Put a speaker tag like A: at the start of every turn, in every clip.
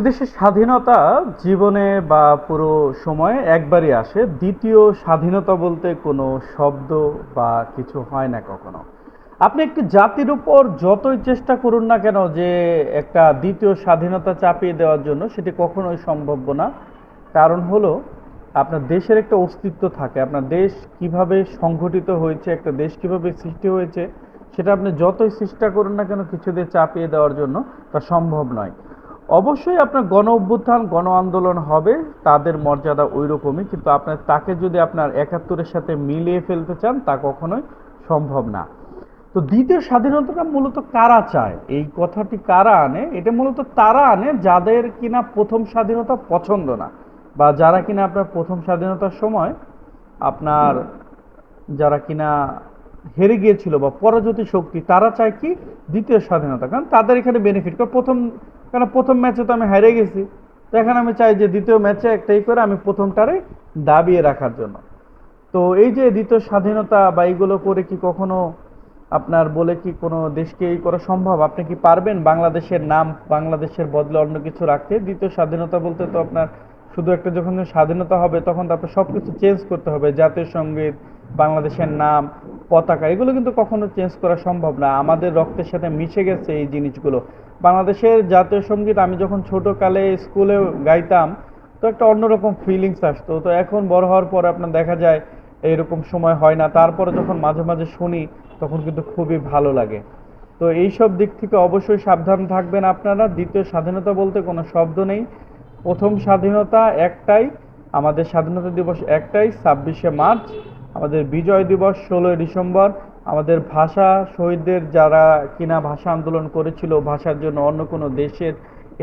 A: দেশের স্বাধীনতা জীবনে বা পুরো সময়ে একবারই আসে, দ্বিতীয় স্বাধীনতা বলতে কোনো শব্দ বা কিছু হয় না কখনো। আপনি একটি জাতির উপর যতই চেষ্টা করুন না কেন যে একটা দ্বিতীয় স্বাধীনতা চাপিয়ে দেওয়ার জন্য, সেটি কখনোই সম্ভব না। কারণ হলো, আপনার দেশের একটা অস্তিত্ব থাকে। আপনার দেশ কীভাবে সংগঠিত হয়েছে, একটা দেশ কীভাবে সৃষ্টি হয়েছে, সেটা আপনি যতই চেষ্টা করুন না কেন কিছু দিয়ে চাপিয়ে দেওয়ার জন্য তা সম্ভব নয়। অবশ্যই আপনার গণ অভ্যুত্থান, গণ আন্দোলন হবে, তাদের মর্যাদা ওই রকমই কিন্তু আপনার, তাকে যদি আপনার একাত্তরের সাথে মিলিয়ে ফেলতে চান, তা কখনোই সম্ভব না। তো দ্বিতীয় স্বাধীনতাটা মূলত কারা চায়? এই কথাটি কারা আনে? এটা মূলত তারা আনে যাদের কিনা প্রথম স্বাধীনতা পছন্দ না, বা যারা কিনা আপনার প্রথম স্বাধীনতার সময় আপনার যারা কিনা হেরে গিয়েছিল বা পরাজিত শক্তি, তারা চায় কি? দ্বিতীয় স্বাধীনতা। কারণ তাদের এখানে বেনিফিট কারণ প্রথম কারণ প্রথম ম্যাচে তো আমি হেরে গেছি? তো এখন আমি চাই যে দ্বিতীয় ম্যাচে একটাই করে আমি প্রথমটারে দাবিয়ে রাখার জন্য। তো এই যে দ্বিতীয় স্বাধীনতা বা এইগুলো করে কি কখনো আপনার বলে কি কোনো দেশকে এই করা সম্ভব? আপনি কি পারবেন বাংলাদেশের নাম, বাংলাদেশের বদলে অন্য কিছু রাখতে? দ্বিতীয় স্বাধীনতা বলতে তো আপনার শুধু একটা যখন স্বাধীনতা হবে, তখন তো আপনার সব কিছু চেঞ্জ করতে হবে। জাতীয় সংগীত বাংলাদেশের নাম পতাকা, এগুলো কিন্তু কখনো চেঞ্জ করা সম্ভব না। আমাদের রক্তের সাথে মিশে গেছে এই জিনিসগুলো। বাংলাদেশের জাতীয় সংগীত আমি যখন ছোট কালে স্কুলে গাইতাম, তো একটা অন্যরকম ফিলিংস আসতো। তো এখন বড় হওয়ার পর আপনার দেখা যায় এরকম সময় হয় না। তারপরে যখন মাঝে মাঝে শুনি, তখন কিন্তু খুবই ভালো লাগে। তো এই সব দিক থেকে অবশ্যই সাবধান থাকবেন আপনারা। দ্বিতীয় স্বাধীনতা বলতে কোনো শব্দ নেই। প্রথম স্বাধীনতা একটাই, আমাদের স্বাধীনতা দিবস একটাই, ছাব্বিশে মার্চ। আমাদের বিজয় দিবস ষোলোই ডিসেম্বর। আমাদের ভাষা শহীদদের যারা কিনা ভাষা আন্দোলন করেছিল, ভাষার জন্য অন্য কোনো দেশের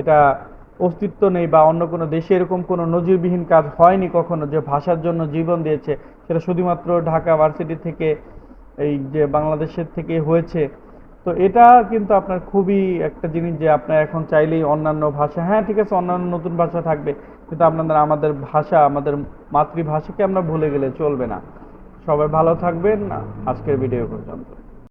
A: এটা অস্তিত্ব নেই বা অন্য কোনো দেশে এরকম কোনো নজিরবিহীন কাজ হয়নি কখনো যে ভাষার জন্য জীবন দিয়েছে, সেটা শুধুমাত্র ঢাকা ভার্সিটি থেকে, এই যে বাংলাদেশের থেকে হয়েছে। তো এটা কিন্তু আপনার খুবই একটা জিনিস যে আপনার এখন চাইলেই অন্যান্য ভাষা হ্যাঁ ঠিক আছে, অন্যান্য নতুন ভাষা থাকবে, কিন্তু আপনাদের আমাদের ভাষা, আমাদের মাতৃভাষাকে আমরা ভুলে গেলে চলবে না। সবাই ভালো থাকবেন। আজকের ভিডিও পর্যন্ত।